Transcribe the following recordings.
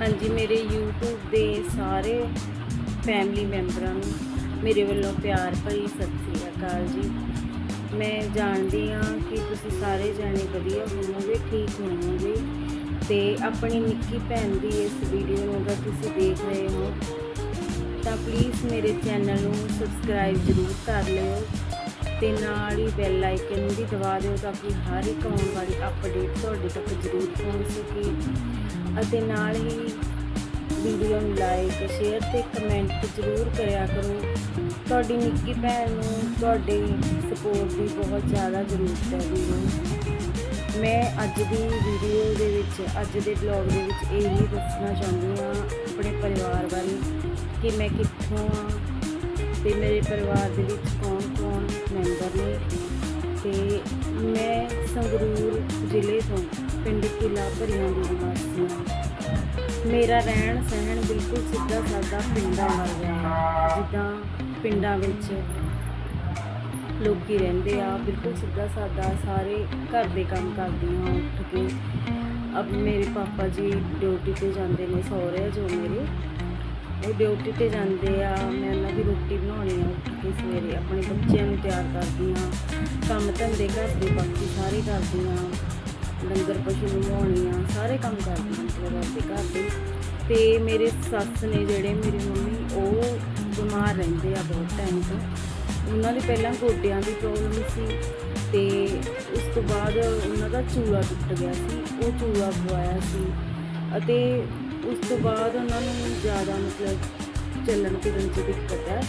ਹਾਂਜੀ, ਮੇਰੇ YouTube ਦੇ ਸਾਰੇ ਫੈਮਿਲੀ ਮੈਂਬਰਾਂ ਨੂੰ ਮੇਰੇ ਵੱਲੋਂ ਪਿਆਰ ਭਰੀ ਸਤਿ ਸ੍ਰੀ ਅਕਾਲ ਜੀ। ਮੈਂ ਜਾਣਦੀ ਹਾਂ ਕਿ ਤੁਸੀਂ ਸਾਰੇ ਜਾਣੇ ਵਧੀਆ ਹੋਵੋਗੇ, ਠੀਕ ਹੋਵੋਗੇ ਤੇ ਆਪਣੀ ਨਿੱਕੀ ਭੈਣ ਦੀ ਇਸ ਵੀਡੀਓ ਨੂੰ ਅਗਰ ਤੁਸੀਂ ਦੇਖ ਰਹੇ ਹੋ, ਤਾਂ ਪਲੀਜ਼ ਮੇਰੇ ਚੈਨਲ ਨੂੰ ਸਬਸਕ੍ਰਾਈਬ ਜ਼ਰੂਰ ਕਰ ਲਿਓ ਤੇ ਨਾਲ ਹੀ ਬੈਲ ਆਈਕਨ ਵੀ ਦਬਾ ਦਿਓ ਤਾਂ ਕਿ ਹਰ ਇੱਕ ਆਉਣ ਵਾਲੀ ਅਪਡੇਟ ਤੁਹਾਡੇ ਤੱਕ ਜ਼ਰੂਰ ਪਹੁੰਚ ਸਕੇ। ਅਤੇ ਨਾਲ ਹੀ ਵੀਡੀਓ ਨੂੰ ਲਾਈਕ ਸ਼ੇਅਰ ਤੇ ਕਮੈਂਟ ਜ਼ਰੂਰ ਕਰਿਆ ਕਰੋ। ਤੁਹਾਡੀ ਨਿੱਕੀ ਭੈਣ ਨੂੰ ਤੁਹਾਡੀ ਸਪੋਰਟ ਦੀ ਬਹੁਤ ਜ਼ਿਆਦਾ ਜ਼ਰੂਰਤ ਹੈ ਵੀਰੋ। ਮੈਂ ਅੱਜ ਦੀ ਵੀਡੀਓ ਦੇ ਵਿੱਚ, ਅੱਜ ਦੇ ਬਲੌਗ ਦੇ ਵਿੱਚ ਇਹ ਹੀ ਦੱਸਣਾ ਚਾਹੁੰਦੀ ਹਾਂ ਆਪਣੇ ਪਰਿਵਾਰ ਬਾਰੇ ਕਿ ਮੈਂ ਕਿੱਥੋਂ ਆ ਤੇ ਮੇਰੇ ਪਰਿਵਾਰ ਦੇ ਵਿੱਚ ਕੌਣ-ਕੌਣ ਮੈਂਬਰ ਨੇ। ਤੇ ਮੈਂ ਸੰਗਰੂਰ ਜ਼ਿਲ੍ਹੇ ਤੋਂ ਭਰੀਆਂ ਦੀ ਮੇਰਾ ਰਹਿਣ ਸਹਿਣ ਬਿਲਕੁਲ ਸਿੱਧਾ ਸਾਦਾ ਪਿੰਡਾਂ ਵਰਗਾ ਹੈ ਜਿੱਦਾਂ ਪਿੰਡਾਂ ਵਿੱਚ ਲੋਕੀ ਰਹਿੰਦੇ ਆ, ਬਿਲਕੁਲ ਸਿੱਧਾ ਸਾਦਾ। ਸਾਰੇ ਘਰ ਦੇ ਕੰਮ ਕਰਦੀ ਹਾਂ ਉੱਠ ਕੇ। ਅਬ ਮੇਰੇ ਪਾਪਾ ਜੀ ਡਿਊਟੀ ਤੇ ਜਾਂਦੇ ਨੇ, ਸਹੁਰੇ ਜੋ ਮੇਰੇ। ਉਹ ਡਿਊਟੀ ਤੇ ਜਾਂਦੇ ਆ, ਮੈਂ ਉਹਨਾਂ ਦੀ ਰੋਟੀ ਬਣਾਉਣੀ ਆ, ਉੱਠ ਕੇ ਸਵੇਰੇ। ਆਪਣੇ ਬੱਚਿਆਂ ਨੂੰ ਤਿਆਰ ਕਰਦੀ ਆ। ਕੰਮ ਧੰਦੇ ਘਰ ਦੇ ਬਾਕੀ ਸਾਰੇ ਕਰਦੀ ਆ। ਡੰਗਰ ਪਸ਼ੂ ਨੂੰ ਨਵਾਉਣੀ ਆ, ਸਾਰੇ ਕੰਮ ਕਰਦੀ ਮਤਲਬ ਆਪਦੇ ਘਰ ਦੇ। ਤੇ ਮੇਰੇ ਸੱਸ ਨੇ ਜਿਹੜੇ ਮੇਰੀ ਮੰਮੀ, ਉਹ ਬਿਮਾਰ ਰਹਿੰਦੇ ਆ ਬਹੁਤ ਟਾਈਮ ਤੋਂ। ਉਹਨਾਂ ਦੇ ਪਹਿਲਾਂ ਗੋਡਿਆਂ ਦੀ ਪ੍ਰੋਬਲਮ ਸੀ ਤੇ ਉਸ ਤੋਂ ਬਾਅਦ ਉਹਨਾਂ ਦਾ ਚੂੜਾ ਟੁੱਟ ਗਿਆ ਸੀ, ਉਹ ਚੂੜਾ ਪਵਾਇਆ ਸੀ। ਅਤੇ ਉਸ ਤੋਂ ਬਾਅਦ ਉਹਨਾਂ ਨੂੰ ਜ਼ਿਆਦਾ ਮਤਲਬ ਚੱਲਣ ਫਿਰਨ 'ਚ ਦਿੱਕਤ ਹੈ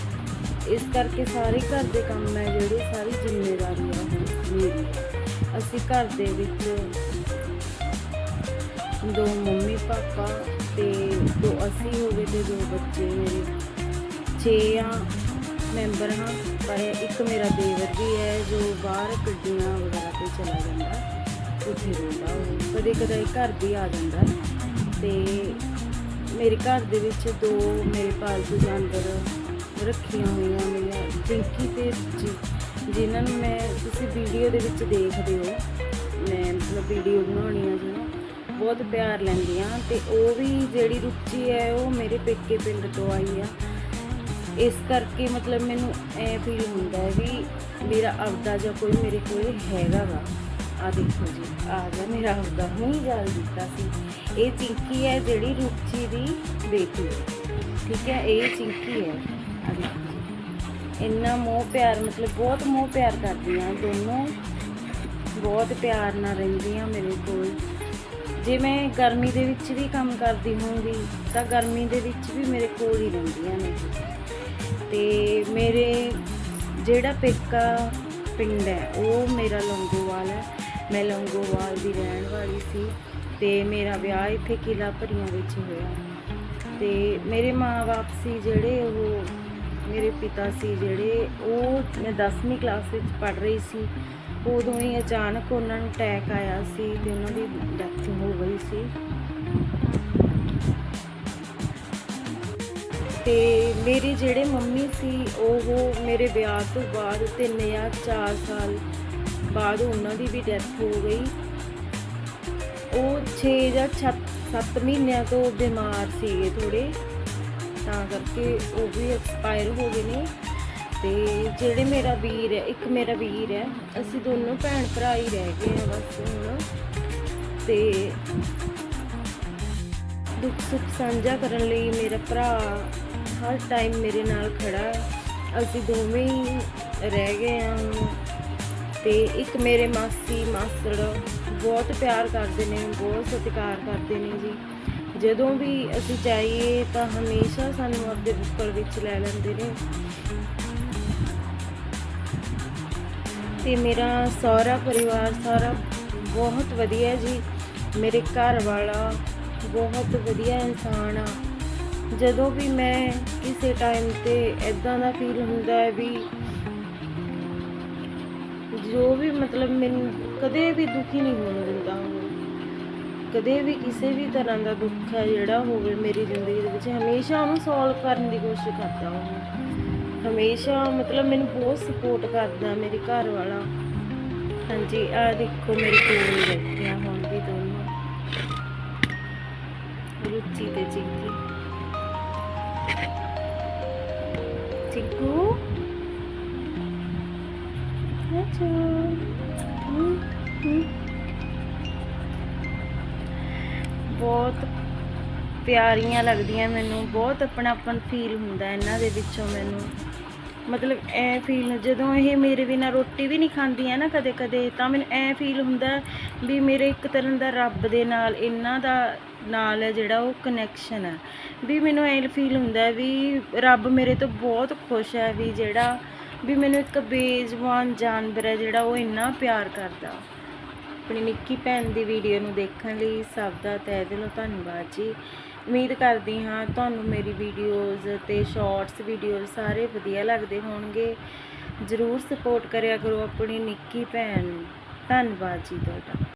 ਇਸ ਕਰਕੇ ਸਾਰੇ ਘਰ ਦੇ ਕੰਮ ਹੈ ਜਿਹੜੇ ਸਾਰੀ ਜ਼ਿੰਮੇਵਾਰੀ ਹੈ ਹੁਣ ਮੇਰੀ। ਅਸੀਂ ਘਰ ਦੇ ਵਿੱਚ ਦੋ ਮੰਮੀ ਪਾਪਾ ਤੇ ਦੋ ਅਸੀਂ ਹੋ ਗਏ ਤੇ ਦੋ ਬੱਚੇ ਮੇਰੇ। ਛੇ ਆ ਮੈਂਬਰ ਹਾਂ, ਪਰ ਇੱਕ ਮੇਰਾ ਦੇਵਰ ਵੀ ਹੈ ਜੋ ਬਾਹਰ ਗੱਡੀਆਂ ਵਗੈਰਾ ਤੇ ਚਲਾ ਜਾਂਦਾ, ਉੱਥੇ ਰਹਿੰਦਾ ਉਹ, ਕਦੇ ਕਦੇ ਘਰ ਵੀ ਆ ਜਾਂਦਾ। ਤੇ ਮੇਰੇ ਘਰ ਦੇ ਵਿੱਚ ਦੋ ਮੇਰੇ ਪਾਲਤੂ ਜਾਨਵਰ ਰੱਖੀਆਂ ਹੋਈਆਂ ਮੇਰੀਆਂ ਪਿੰਕੀ ਤੇ ਜੀ ਜਿਨ੍ਹਾਂ ਨੂੰ ਮੈਂ ਤੁਸੀਂ ਵੀਡੀਓ ਦੇ ਵਿੱਚ ਦੇਖਦੇ ਹੋ, ਮੈਂ ਮਤਲਬ ਵੀਡੀਓ ਬਣਾਉਣੀਆਂ ਜਿਹਨਾਂ ਬਹੁਤ ਪਿਆਰ ਲੈਂਦੀਆਂ ਤੇ ਉਹ ਵੀ ਜਿਹੜੀ ਰੁਚੀ ਹੈ ਉਹ ਮੇਰੇ ਪੇਕੇ ਪਿੰਡ ਤੋਂ ਆਈ ਆ। ਇਸ ਕਰਕੇ ਮਤਲਬ ਮੈਨੂੰ ਐ ਫੀਲ ਹੁੰਦਾ ਹੈ ਵੀ ਮੇਰਾ ਆਪਦਾ ਜਾਂ ਕੋਈ ਮੇਰੇ ਕੋਲ ਹੈਗਾ ਵਾ। ਆ ਦੇਖੋ ਜੀ, ਆ ਗਿਆ ਮੇਰਾ ਆਪਦਾ ਹੁਣ ਗੱਲ ਦਿੱਤਾ ਸੀ। ਇਹ ਚਿੰਕੀ ਹੈ ਜਿਹੜੀ ਰੁਚੀ ਦੀ ਬੇਟੀ ਠੀਕ ਹੈ, ਇਹ ਚਿੰਕੀ ਹੈ। ਆ ਦੇਖੋ ਇੰਨਾ ਮੋਹ ਪਿਆਰ, ਮਤਲਬ ਬਹੁਤ ਮੋਹ ਪਿਆਰ ਕਰਦੀਆਂ ਦੋਨੋਂ। ਬਹੁਤ ਪਿਆਰ ਨਾਲ ਰਹਿੰਦੀਆਂ ਮੇਰੇ ਕੋਲ। ਜੇ ਮੈਂ ਗਰਮੀ ਦੇ ਵਿੱਚ ਵੀ ਕੰਮ ਕਰਦੀ ਹੋਊਂਗੀ ਤਾਂ ਗਰਮੀ ਦੇ ਵਿੱਚ ਵੀ ਮੇਰੇ ਕੋਲ ਹੀ ਰਹਿੰਦੀਆਂ ਨੇ। ਤੇ ਮੇਰੇ ਜਿਹੜਾ ਪੇਕਾ ਪਿੰਡ ਹੈ, ਉਹ ਮੇਰਾ ਲੰਗੋਵਾਲ ਹੈ। ਮੈਂ ਲੰਗੋਵਾਲ ਦੀ ਰਹਿਣ ਵਾਲੀ ਸੀ ਤੇ ਮੇਰਾ ਵਿਆਹ ਇੱਥੇ ਕਿਲਾ ਭਰੀਆਂ ਵਿੱਚ ਹੋਇਆ। ਤੇ ਮੇਰੇ ਮਾਂ-ਬਾਪ ਸੀ ਜਿਹੜੇ, ਉਹ ਮੇਰੇ ਪਿਤਾ ਸੀ ਜਿਹੜੇ, ਉਹ ਮੈਂ 10ਵੀਂ ਕਲਾਸ ਵਿੱਚ ਪੜ ਰਹੀ ਸੀ। ਉਦੋਂ ਹੀ ਅਚਾਨਕ ਉਹਨਾਂ ਨੂੰ ਅਟੈਕ ਆਇਆ ਸੀ ਤੇ ਉਹਨਾਂ ਦੀ ਡੈਥ ਹੋ ਗਈ ਸੀ। ਤੇ ਮੇਰੇ ਜਿਹੜੇ ਮੰਮੀ ਸੀ, ਉਹ ਮੇਰੇ ਵਿਆਹ ਤੋਂ ਬਾਅਦ ਤਿੰਨ ਜਾਂ 4 ਸਾਲ ਬਾਅਦ ਉਹਨਾਂ ਦੀ ਵੀ ਡੈਥ ਹੋ ਗਈ। ਉਹ 6 ਜਾਂ 7 ਮਹੀਨਿਆਂ ਤੋਂ ਬਿਮਾਰ ਸੀਗੇ ਥੋੜੇ ਤਾਂ ਕਰਕੇ ਉਹ ਵੀ ਐਕਸਪਾਇਰ ਹੋ ਗਏ ਨੇ। ਤੇ ਜਿਹੜੇ ਮੇਰਾ ਵੀਰ ਹੈ, ਇੱਕ ਮੇਰਾ ਵੀਰ ਹੈ, ਅਸੀਂ ਦੋਨੋਂ ਭੈਣ ਭਰਾ ਹੀ ਰਹਿ ਗਏ ਹਾਂ ਬਸ ਹੁਣ। ਤੇ ਦੁੱਖ ਸੁੱਖ ਸਾਂਝਾ ਕਰਨ ਲਈ ਮੇਰਾ ਭਰਾ ਹਰ ਟਾਈਮ ਮੇਰੇ ਨਾਲ ਖੜਾ ਹੈ। ਅਸੀਂ ਦੋਵੇਂ ਹੀ ਰਹਿ ਗਏ ਹਾਂ ਹੁਣ। ਤੇ ਇੱਕ ਮੇਰੇ ਮਾਸੀ ਮਾਸੜ ਬਹੁਤ ਪਿਆਰ ਕਰਦੇ ਨੇ, ਬਹੁਤ ਸਤਿਕਾਰ ਕਰਦੇ ਨੇ ਜੀ। ਜਦੋਂ ਵੀ ਅਸੀਂ ਜਾਈਏ ਤਾਂ ਹਮੇਸ਼ਾ ਸਾਨੂੰ ਆਪਦੇ ਬੁੱਕਲ ਵਿੱਚ ਲੈ ਲੈਂਦੇ ਨੇ। ਤੇ ਮੇਰਾ ਸਾਰਾ ਪਰਿਵਾਰ, ਸਾਰਾ ਬਹੁਤ ਵਧੀਆ ਜੀ। ਮੇਰੇ ਘਰ ਵਾਲਾ ਬਹੁਤ ਵਧੀਆ ਇਨਸਾਨ ਆ। ਜਦੋਂ ਵੀ ਮੈਂ ਕਿਸੇ ਟਾਈਮ ਤੇ ਇਦਾਂ ਦਾ ਫੀਲ ਹੁੰਦਾ ਹੈ ਵੀ ਜੋ ਵੀ ਮਤਲਬ ਮੈਨੂੰ ਕਦੇ ਵੀ ਦੁਖੀ ਨਹੀਂ ਹੋਣ ਦਿੰਦਾ। ਉਹ ਕਦੇ ਵੀ ਕਿਸੇ ਵੀ ਤਰ੍ਹਾਂ ਦਾ ਦੁੱਖ ਹੈ ਜਿਹੜਾ ਹੋਵੇ ਮੇਰੀ ਜ਼ਿੰਦਗੀ ਦੇ ਵਿੱਚ, ਹਮੇਸ਼ਾ ਉਹਨੂੰ ਸੋਲਵ ਕਰਨ ਦੀ ਕੋਸ਼ਿਸ਼ ਕਰਦਾ ਉਹ ਹਮੇਸ਼ਾ ਮਤਲਬ ਮੈਨੂੰ ਬਹੁਤ ਸਪੋਰਟ ਕਰਦਾ ਮੇਰੇ ਘਰ ਵਾਲਾ। ਹਾਂਜੀ, ਆ ਦੇਖੋ ਮੇਰੇ ਕੋਲ ਹੀ ਹੁਣ ਵੀ ਦੋਨੋਂ। ਰੁਚੀ ਤੇ ਚਿੰਕੀ ਬਹੁਤ ਪਿਆਰੀਆਂ ਲੱਗਦੀਆਂ ਮੈਨੂੰ, ਬਹੁਤ ਆਪਣਾਪਨ ਫੀਲ ਹੁੰਦਾ ਇਹਨਾਂ ਦੇ ਵਿੱਚੋਂ ਮੈਨੂੰ। ਮਤਲਬ ਐ ਫੀਲ ਜਦੋਂ ਇਹ ਮੇਰੇ ਬਿਨਾਂ ਰੋਟੀ ਵੀ ਨਹੀਂ ਖਾਂਦੀਆਂ ਨਾ ਕਦੇ ਕਦੇ ਤਾਂ ਮੈਨੂੰ ਐ ਫੀਲ ਹੁੰਦਾ ਵੀ ਮੇਰੇ ਇੱਕ ਤਰ੍ਹਾਂ ਦਾ ਰੱਬ ਦੇ ਨਾਲ, ਇਹਨਾਂ ਦਾ ਨਾਲ ਹੈ ਜਿਹੜਾ ਉਹ ਕਨੈਕਸ਼ਨ ਹੈ। ਵੀ ਮੈਨੂੰ ਐ ਫੀਲ ਹੁੰਦਾ ਵੀ ਰੱਬ ਮੇਰੇ ਤੋਂ ਬਹੁਤ ਖੁਸ਼ ਹੈ ਵੀ ਜਿਹੜਾ, ਵੀ ਮੈਨੂੰ ਇੱਕ ਬੇਜ਼ਬਾਨ ਜਾਨਵਰ ਹੈ ਜਿਹੜਾ ਉਹ ਇੰਨਾ ਪਿਆਰ ਕਰਦਾ। ਆਪਣੀ ਨਿੱਕੀ ਭੈਣ ਦੀ ਵੀਡੀਓ ਨੂੰ ਦੇਖਣ ਲਈ ਸਭ ਦਾ ਤਹਿ ਦਿਲੋਂ ਧੰਨਵਾਦ ਜੀ। ਉਮੀਦ ਕਰਦੀ ਹਾਂ ਤੁਹਾਨੂੰ ਮੇਰੀ ਵੀਡੀਓਜ਼ ਤੇ ਸ਼ਾਰਟਸ ਵੀਡੀਓਜ਼ ਸਾਰੇ ਵਧੀਆ ਲੱਗਦੇ ਹੋਣਗੇ। ਜਰੂਰ ਸਪੋਰਟ ਕਰਿਆ ਕਰੋ ਆਪਣੀ ਨਿੱਕੀ ਭੈਣ ਨੂੰ। ਧੰਨਵਾਦ ਜੀ ਤੁਹਾਡਾ।